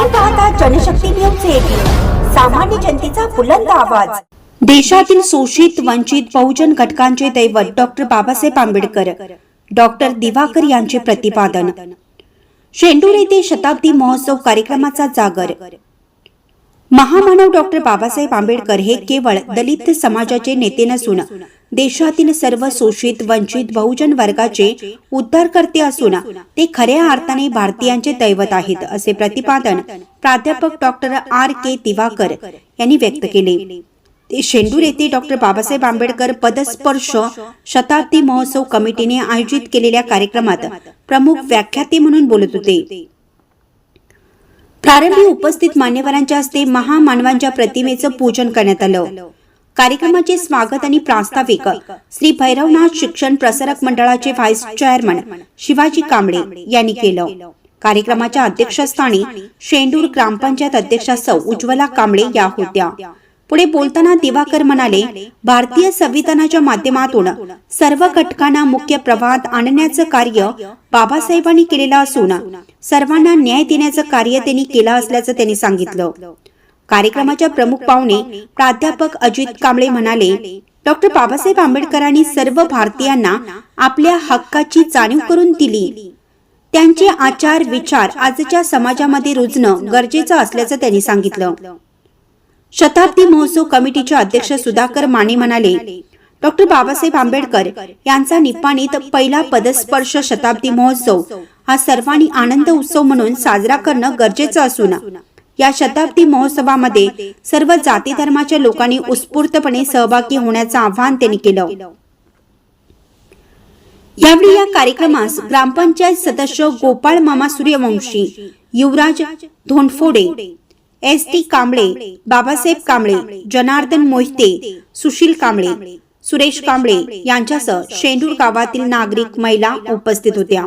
आपण पाहता Janshakti news eighteen सामान्य जनतेचा बुलंद आवाज. देशातील शोषित वंचित बहुजन घटकांचे दैवत डॉक्टर बाबासाहेब आंबेडकर डॉक्टर दिवाकर यांचे प्रतिपादन. शेंडूर येथे शताब्दी महोत्सव कार्यक्रमाचा जागर. महामानव डॉक्टर बाबासाहेब आंबेडकर हे केवळ दलित समाजाचे नेते नसून देशातील सर्व शोषित वंचित बहुजन वर्गाचे उद्धारकर्ते असून ते खऱ्या अर्थाने भारतीयांचे दैवत आहेत असे प्रतिपादन प्राध्यापक डॉक्टर आर. के. दिवाकर यांनी व्यक्त केले. शेंडूर येथे डॉक्टर बाबासाहेब आंबेडकर पदस्पर्श शताब्दी महोत्सव कमिटीने आयोजित केलेल्या कार्यक्रमात प्रमुख व्याख्याते म्हणून बोलत होते. प्रारंभी उपस्थित मान्यवरांच्या हस्ते महामानवांच्या प्रतिमेचं पूजन करण्यात आलं. कार्यक्रमाचे स्वागत आणि प्रास्ताविक. श्री भैरवनाथ शिक्षण प्रसारक मंडळाचे व्हाईस चेअरमन शिवाजी कांबळे यांनी केलं. कार्यक्रमाच्या अध्यक्षस्थानी शेंडूर ग्रामपंचायत अध्यक्षा सौ उज्ज्वला कांबळे या होत्या. पुढे बोलताना दिवाकर म्हणाले भारतीय संविधानाच्या माध्यमातून सर्व घटकांना मुख्य प्रवाहात आणण्याचं कार्य बाबासाहेबांनी केलेलं असून सर्वांना न्याय देण्याचं कार्य त्यांनी केलं असल्याचं त्यांनी सांगितलं. कार्यक्रमाच्या प्रमुख पाहुणे प्राध्यापक अजित कांबळे म्हणाले डॉक्टर बाबासाहेब आंबेडकरांनी सर्व भारतीयांना आपल्या हक्काची जाणीव करून दिली. त्यांचे आचार विचार आजच्या समाजामध्ये रुजणं गरजेचं असल्याचं त्यांनी सांगितलं. शताब्दी महोत्सव कमिटीचे अध्यक्ष सुधाकर माने म्हणाले डॉक्टर बाबासाहेब आंबेडकर यांचा निपाणीत पहिला पदस्पर्श शताब्दी महोत्सव हा सर्वांनी आनंद उत्सव म्हणून साजरा करणं गरजेचं असून या शताब्दी महोत्सवामध्ये सर्व जाती धर्माच्या लोकांनी उत्स्फूर्तपणे सहभागी होण्याचं आवाहन त्यांनी केलं. यावेळी या कार्यक्रमास ग्रामपंचायत सदस्य गोपाळ मामा सूर्यवंशी युवराज धोंडफोडे एस टी कांबळे बाबासाहेब कांबळे जनार्दन मोहिते सुशील कांबळे सुरेश कांबळे यांच्यासह शेंडूर गावातील नागरिक महिला उपस्थित होत्या.